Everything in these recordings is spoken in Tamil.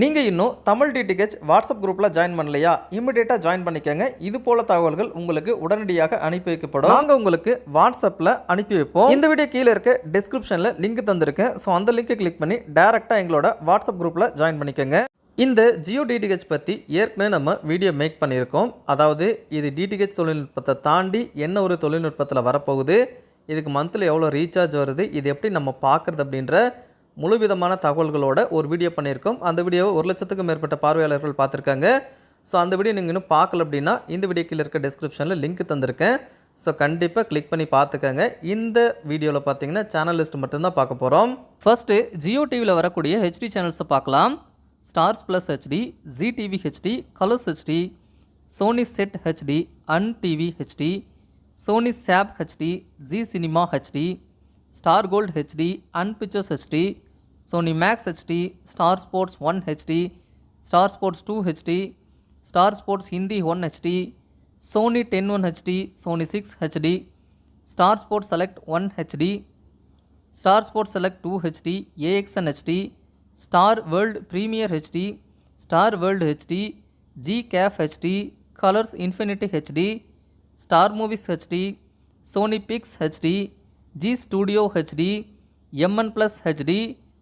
நீங்கள் இன்னும் தமிழ் டிடிஹெச் வாட்ஸ்அப் குரூப்பில் ஜாயின் பண்ணலையா? இமிடியேட்டாக ஜாயின் பண்ணிக்கோங்க. இது போல தகவல்கள் உங்களுக்கு உடனடியாக அனுப்பி வைக்கப்படும். நாங்கள் உங்களுக்கு வாட்ஸ்அப்பில் அனுப்பி வைப்போம். இந்த வீடியோ கீழே இருக்க டிஸ்கிரிப்ஷனில் லிங்க் தந்திருக்கேன் ஸோ அந்த லிங்க்கை கிளிக் பண்ணி டேரெக்டாக எங்களோட வாட்ஸ்அப் குரூப்பில் ஜாயின் பண்ணிக்கோங்க. இந்த ஜியோ டிடிஹெச் பற்றி ஏற்கனவே நம்ம வீடியோ மேக் பண்ணியிருக்கோம். அதாவது இது டிடிஹெச் தொழில்நுட்பத்தை தாண்டி என்ன ஒரு தொழில்நுட்பத்தில் வரப்போகுது? இதுக்கு மந்த்லி எவ்வளோ ரீசார்ஜ் வருது? இது எப்படி நம்ம பார்க்குறது அப்படின்ற முழு விதமான தகவல்களோட ஒரு வீடியோ பண்ணியிருக்கோம். அந்த வீடியோவை ஒரு லட்சத்துக்கும் மேற்பட்ட பார்வையாளர்கள் பார்த்துருக்காங்க. ஸோ அந்த வீடியோ நீங்கள் இன்னும் பார்க்கல அப்படின்னா இந்த வீடியோ கீழே இருக்க டிஸ்கிரிப்ஷனில் லிங்க் தந்திருக்கேன். ஸோ கண்டிப்பாக கிளிக் பண்ணி பார்த்துக்கங்க. இந்த வீடியோவில் பார்த்தீங்கன்னா சேனல் லிஸ்ட் மட்டும்தான் பார்க்க போகிறோம் ஃபர்ஸ்ட்டு ஜியோ டிவியில் வரக்கூடிய ஹெச்டி சேனல்ஸை பார்க்கலாம். Stars Plus HD Zee TV HD Colors HD Sony Set HD and TV HD Sony Sab HD Zee Cinema HD Star Gold HD and Pictures HD Sony Max HD, Star Sports 1 HD, Star Sports 2 HD, Star Sports Hindi 1 HD, Sony 10 1 HD, Sony 6 HD, Star Sports Select 1 HD, Star Sports Select 2 HD, AXN HD, Star World Premier HD, Star World HD, GCAF HD, Colors Infinity HD, Star Movies HD, Sony Pix HD, G Studio HD, MN Plus HD,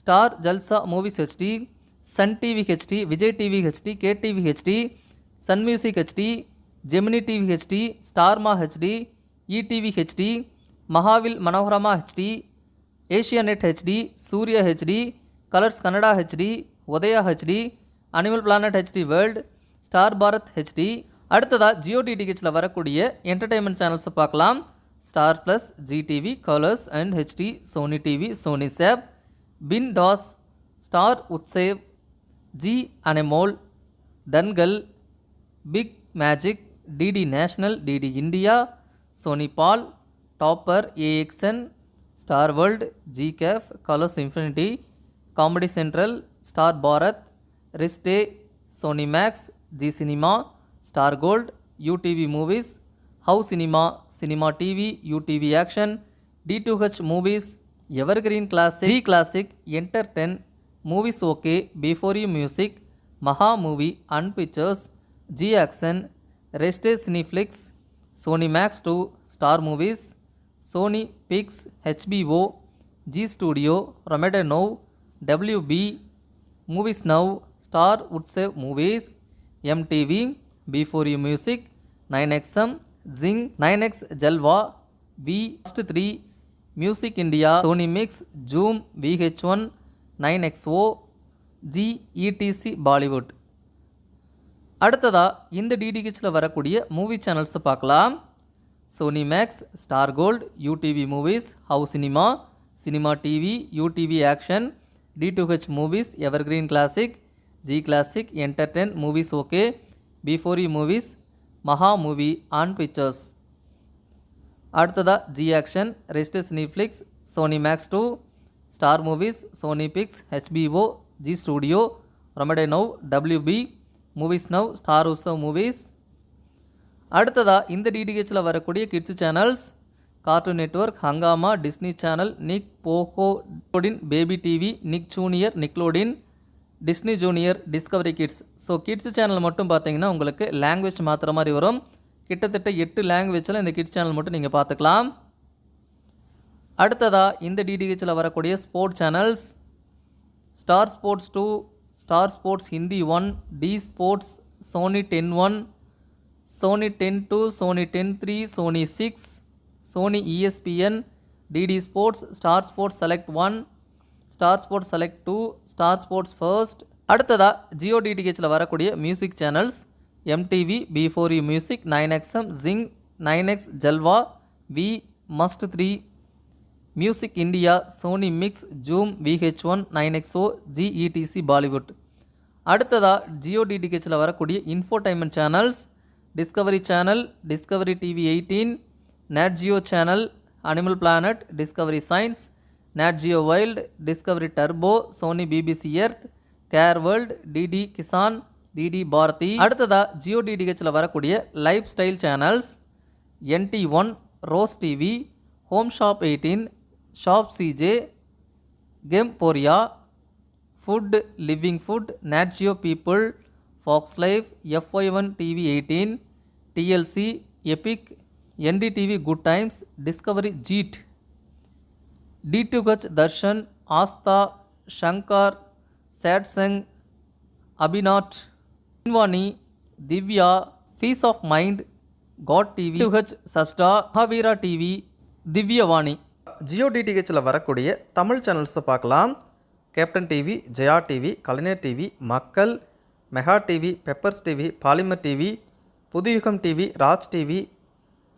Marathi HD colours Marathi HD star பராவத் HD G டால்கிஸ் HD G பங்களா ஹெச்டி கலர்ஸ் பங்களா ஹெச்டி ஸ்டார் ஜல்சா ஹெச்டி ஸ்டார் ஜல்சா movies HD Sun TV HD Vijay TV HD KTV HD Sun music HD Gemini TV HD ஸ்டார்மா HD EDV HD மகாவில் Manorama HD Asia net HD Surya HD colours Kannada HD Udaya HD animal planet HD world star Bharat HD அடுத்ததாக ஜியோ டிடிஹெச்சில் வரக்கூடிய என்டர்டைன்மெண்ட் சேனல்ஸை பார்க்கலாம் Star Plus Zee TV Colors and HD Sony TV Sony Sab Bindass Star Utsav Zee Anmol Dangal Big Magic DD National DD India Sony Pal topper AXN Star World Zee Cafe Colors Infinity Comedy Central Star Bharat Rishtey Sony Max Zee Cinema Star Gold UTV Movies how Cinema Cinema TV UTV Action D two H Movies Evergreen Classic Zee Classic Enter ten Movies okay before you Music Maha Movie and Pictures Zee Action Rishtey Cineplex Sony Max two Star Movies Sony Pix HBO Zee Studio Romedy now WB Movies now Star Utsav Movies MTV before you Music nine XM Zing nine X Jalwa V first three Music India Sony Mix Zoom VH one nine XO GETC Bollywood அடுத்ததாக இந்த டிடிஹெச்சில் வரக்கூடிய மூவி சேனல்ஸை பார்க்கலாம். Sony Max Star Gold UTV Movies how Cinema Cinema TV UTV Action D two H Movies Evergreen Classic Zee Classic entertain Movies okay before Movies Maha Movie on Pictures அடுத்ததாக Zee Action Rishtey Cineplex Sony Max two Star Movies Sony Pix HBO Zee Studio Romedy now WB Movies now Star Utsav Movies அடுத்ததாக இந்த டிடிஹெச்சில் வரக்கூடிய kids channels Cartoon Network Hungama Disney Channel Nick Pogo டோடின் Baby TV Nick Junior Nickelodeon Disney Junior Discovery Kids so kids channel மட்டும் பார்த்தீங்கன்னா உங்களுக்கு லாங்குவேஜ் மாற்றுற மாதிரி வரும். கிட்டத்தட்ட எட்டு லாங்குவேஜில் இந்த கிட்ஸ் சேனல் மட்டும் நீங்கள் பார்த்துக்கலாம். அடுத்ததாக இந்த டிடிஹெச்சில் வரக்கூடிய sport channels Star Sports two Star Sports Hindi one D Sports Sony Ten one Sony Ten two Sony Ten three Sony Six Sony ESPN DD Sports Star Sports Select one Star Sports Select two Star Sports First அடுத்ததாக ஜியோ டிடிஹெச்சில் வரக்கூடிய music channels MTV B four U Music nine XM Zing nine X Jalwa V must three Music India Sony Mix Zoom VH one nine XO GETC Bollywood அடுத்ததாக ஜியோ டிடிஹெச்சில் வரக்கூடிய infotainment channels Discovery Channel Discovery TV eighteen Nat Geo Channel Animal Planet Discovery Science Nat Geo Wild Discovery Turbo Sony BBC Earth Care World DD Kisan DD Bharati அடுத்ததாக ஜியோ டிடிஹெச்சில் வரக்கூடிய lifestyle channels NT one Rose TV Home Shop eighteen Shop CJ game போரியா Food Living Food Nat Geo People Fox Life FY one TV eighteen TLC Epic NDTV Good Times Discovery Jeet டி2ஹெச் Darshan Aastha Shankar Satsang அபிநாட் இன்வாணி Divya peace of mind God TV H சஸ்டா மகாவீரா டிவி திவ்யவாணி ஜியோ டிடிஹெச்சில் வரக்கூடிய தமிழ் சேனல்ஸை பார்க்கலாம் Captain TV Jaya TV Kalaignar TV Makkal Mega TV Peppers TV Polimer TV Puthuyugam TV Raj TV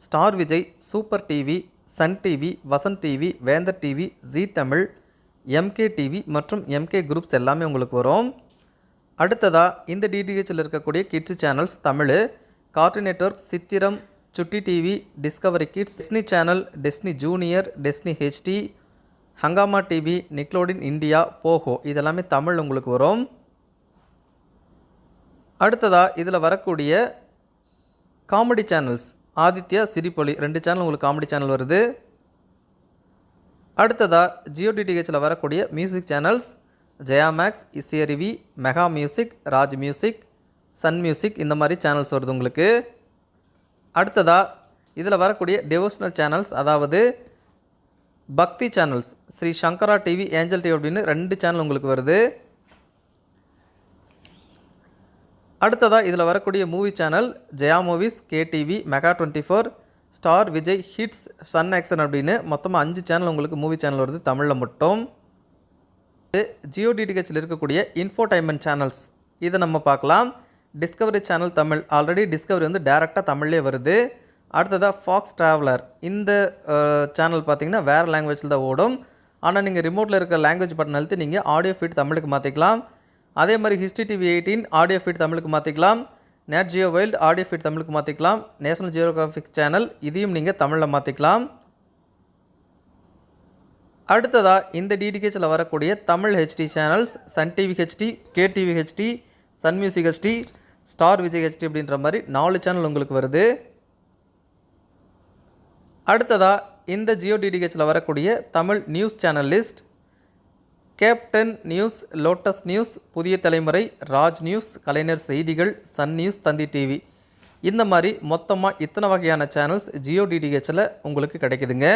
Star Vijay Super TV Sun TV Vasanth TV Vendhar TV Zee Tamil MK TV மற்றும் எம்கே குரூப்ஸ் எல்லாமே உங்களுக்கு வரும் அடுத்ததாக இந்த டிடிஹெச்சில் இருக்கக்கூடிய kids channels Tamil Cartoon Network Chithiram Chutti TV Discovery Kids Disney Channel Disney Junior Disney HD Hungama TV Nickelodeon India Pogo இதெல்லாமே தமிழ் உங்களுக்கு வரும். அடுத்ததாக இதில் வரக்கூடிய காமெடி சேனல்ஸ் ஆதித்யா சிரிப்பொலி ரெண்டு சேனல் உங்களுக்கு காமெடி சேனல் வருது. அடுத்ததாக ஜியோ டிடிஹெச்சில் வரக்கூடிய music channels Jaya Max Isaiaruvi Mega Music Raj Music Sun Music இந்த மாதிரி சேனல்ஸ் வருது உங்களுக்கு. அடுத்ததாக இதில் வரக்கூடிய டிவோஷனல் சேனல்ஸ் அதாவது பக்தி channels Shri Shankara TV Angel TV அப்படின்னு ரெண்டு சேனல் உங்களுக்கு வருது. அடுத்ததாக இதில் வரக்கூடிய movie channel Jaya Movies KTV Mega twenty four Star Vijay Hits Sun Action அப்படின்னு மொத்தமாக அஞ்சு சேனல் உங்களுக்கு மூவி சேனல் வருது தமிழில் மட்டும். ஜியோ டிடிஹெச்சில் இருக்கக்கூடிய இன்ஃபோடைன்மெண்ட் சேனல்ஸ். இதை நம்ம பார்க்கலாம். Discovery Channel Tamil. Already Discovery வந்து டேரெக்டாக தமிழ்லேயே வருது. அடுத்ததாக ஃபாக்ஸ் ட்ராவலர் இந்த சேனல் பார்த்தீங்கன்னா வேறு லாங்குவேஜில் தான் ஓடும். ஆனால் நீங்கள் ரிமோட்டில் இருக்க லாங்குவேஜ் பட்டன் அழுத்தி நீங்கள் ஆடியோ ஃபீட் தமிழுக்கு மாற்றிக்கலாம் அதே மாதிரி History TV eighteen audio feed தமிழுக்கு மாற்றிக்கலாம் Nat Geo Wild audio feed தமிழுக்கு மாற்றிக்கலாம் நேஷனல் ஜியோகிராஃபிக் சேனல் இதையும் நீங்கள் தமிழில் மாற்றிக்கலாம் அடுத்ததாக இந்த டிடிஹெச்சில் வரக்கூடிய Tamil HD channels Sun TV HD KTV HD Sun Music HD Star Vijay HD அப்படின்ற மாதிரி நாலு சேனல் உங்களுக்கு வருது. அடுத்ததாக இந்த ஜியோ டிடிஹெச்சில் வரக்கூடிய Tamil news channel list Captain News Lotus News Puthiya Thalaimurai Raj news கலைஞர் செய்திகள் சன் நியூஸ் தந்தி டிவி இந்த மாதிரி மொத்தமாக இத்தனை வகையான சேனல்ஸ் ஜியோ டிடிஹெச்சில் உங்களுக்கு கிடைக்குதுங்க.